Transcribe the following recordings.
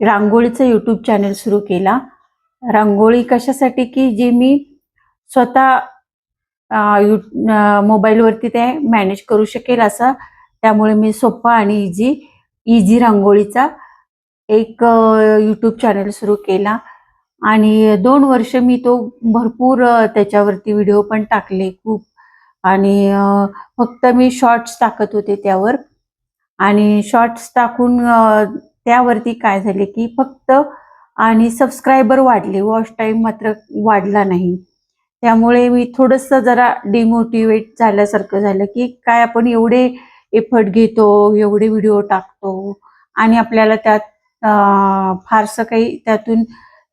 रांगोळीचं YouTube channel सुरू केला. रांगोळी कशासाठी? की जे मी स्वतः यू मोबाईलवरती ते मॅनेज करू शकेल असं. त्यामुळे मी सोपा आणि इझी इझी रांगोळीचा एक यूट्यूब चॅनल सुरू केला. आणि दोन वर्ष मी तो भरपूर त्याच्यावरती व्हिडिओ पण टाकले खूप. आणि फक्त मी शॉर्ट्स टाकत होते त्यावर. आणि शॉर्ट्स टाकून त्यावरती काय झाले की फक्त आणि सबस्क्रायबर वाढले. वॉच टाईम मात्र वाढला नाही. त्यामुळे मी थोडंसं जरा डिमोटिवेट झाल्यासारखं झालं की काय आपण एवढे एफर्ट घेतो एवढे व्हिडिओ टाकतो आणि आपल्याला त्यात फारसं काही त्यातून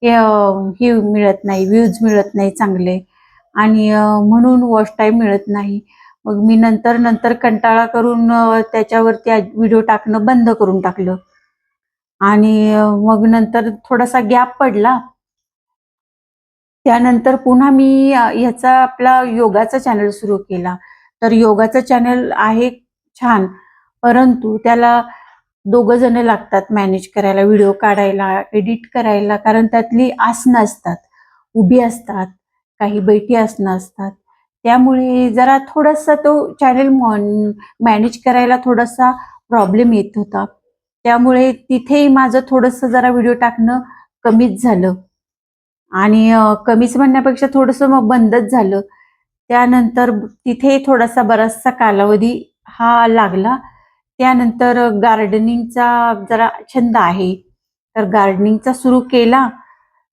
हे मिळत नाही व्ह्यूज मिळत नाही चांगले. आणि म्हणून वॉच टाईम मिळत नाही. मग मी नंतर नंतर कंटाळा करून त्याच्यावरती व्हिडिओ टाकणं बंद करून टाकलं. आणि मग नंतर थोडासा गॅप पडला. त्यानंतर पुन्हा मी याचा ह्याचा आपला योगाचा चॅनल सुरू केला. तर योगाचा चॅनल आहे छान परंतु त्याला दोघं जण लागतात मॅनेज करायला व्हिडिओ काढायला एडिट करायला कारण त्यातली आसनं असतात उभी असतात काही बैठी आसनं असतात. त्यामुळे जरा थोडासा तो चॅनल मॅनेज करायला थोडासा प्रॉब्लेम येत होता. त्यामुळे तिथेही माझं थोडंसं जरा व्हिडिओ टाकणं कमीच झालं. आणि कमीच म्हणण्यापेक्षा थोडंसं मग बंदच झालं. त्यानंतर तिथे थोडासा बराचसा कालावधी हा लागला. त्यानंतर गार्डनिंगचा जरा छंद आहे. तर गार्डनिंगचा सुरू केला.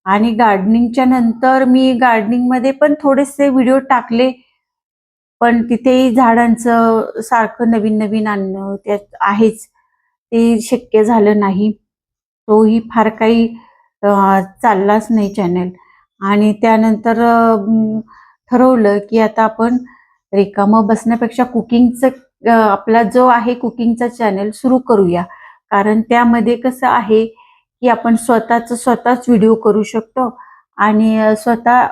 आणि गार्डनिंगच्या नंतर मी गार्डनिंगमध्ये पण थोडेसे व्हिडिओ टाकले. पण तिथेही झाडांचं सारखं नवीन नवीन आणणं त्यात आहेच. ते शक्य झालं नाही. तोही फार काही चाललाच नाही चॅनल आणि त्यानंतर ठरवलं की आता आपण रिकामं बसण्यापेक्षा कुकिंगचं आपला जो आहे कुकिंगचा चॅनल सुरू करूया. कारण त्यामध्ये कसं आहे की आपण स्वतःच स्वतःच व्हिडिओ करू शकतो आणि स्वतः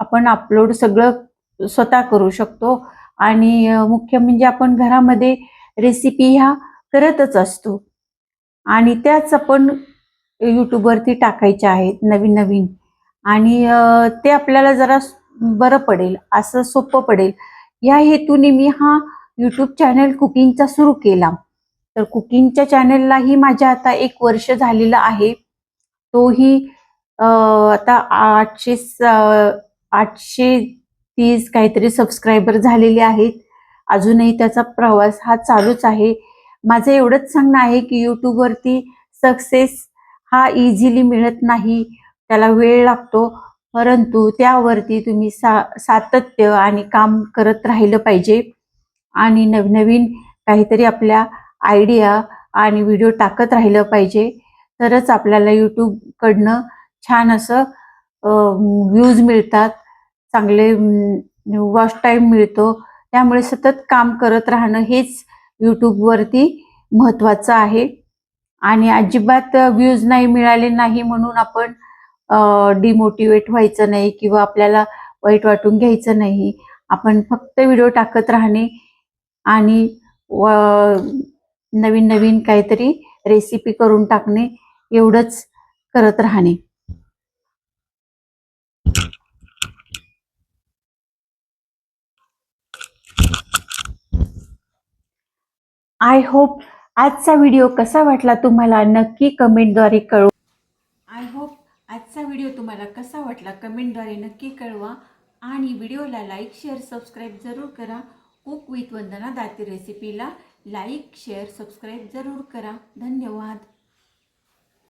आपण अपलोड सगळं स्वतः करू शकतो. आणि मुख्य म्हणजे आपण घरामध्ये रेसिपी ह्या करतच असतो. आणि त्याच आपण यूट्यूबवरती टाकायच्या आहेत नवीन नवीन. आणि ते आपल्याला जरा बरं पडेल असं सोपं पडेल. या हेतूने मी हा यूट्यूब चॅनल कुकिंगचा सुरू केला. तर कुकिंगच्या चॅनललाही माझ्या आता एक वर्ष झालेलं आहे. तोही आता आठशे स- आठशे तीस काहीतरी सबस्क्रायबर झालेले आहेत. अजूनही त्याचा प्रवास हा चालूच आहे. माझं एवढंच सांगणं आहे की यूट्यूबवरती सक्सेस हा इझिली मिळत नाही. त्याला वेळ लागतो. परंतु त्यावरती तुम्ही सा सातत्य आणि काम करत राहिलं पाहिजे. आणि नवनवीन काहीतरी आपल्या आयडिया आणि व्हिडिओ टाकत राहिलं पाहिजे. तरच आपल्याला यूट्यूबकडनं छान असं व्ह्यूज मिळतात. चांगले वॉच टाईम मिळतो. त्यामुळे सतत काम करत राहणं हेच यूट्यूबवरती महत्त्वाचं आहे. आणि अजिबात व्ह्यूज नाही मिळाले नाही म्हणून आपण डिमोटिवेट व्हायचं नाही किंवा आपल्याला वाईट वाटून घ्यायचं नाही. आपण फक्त व्हिडिओ टाकत राहणे आणि व- नवीन नवीन काहीतरी रेसिपी करून टाकणे एवढंच करत राहणे. आय होप आजचा व्हिडिओ कसा वाटला तुम्हाला? नक्की कमेंटद्वारे कळवा. आय होप आजचा व्हिडिओ तुम्हाला कसा वाटला कमेंटद्वारे नक्की कळवा. आणि व्हिडिओला लाईक शेअर सबस्क्राईब जरूर करा. कुक विथ वंदना दाती रेसिपीला लाईक शेअर सबस्क्राईब जरूर करा. धन्यवाद.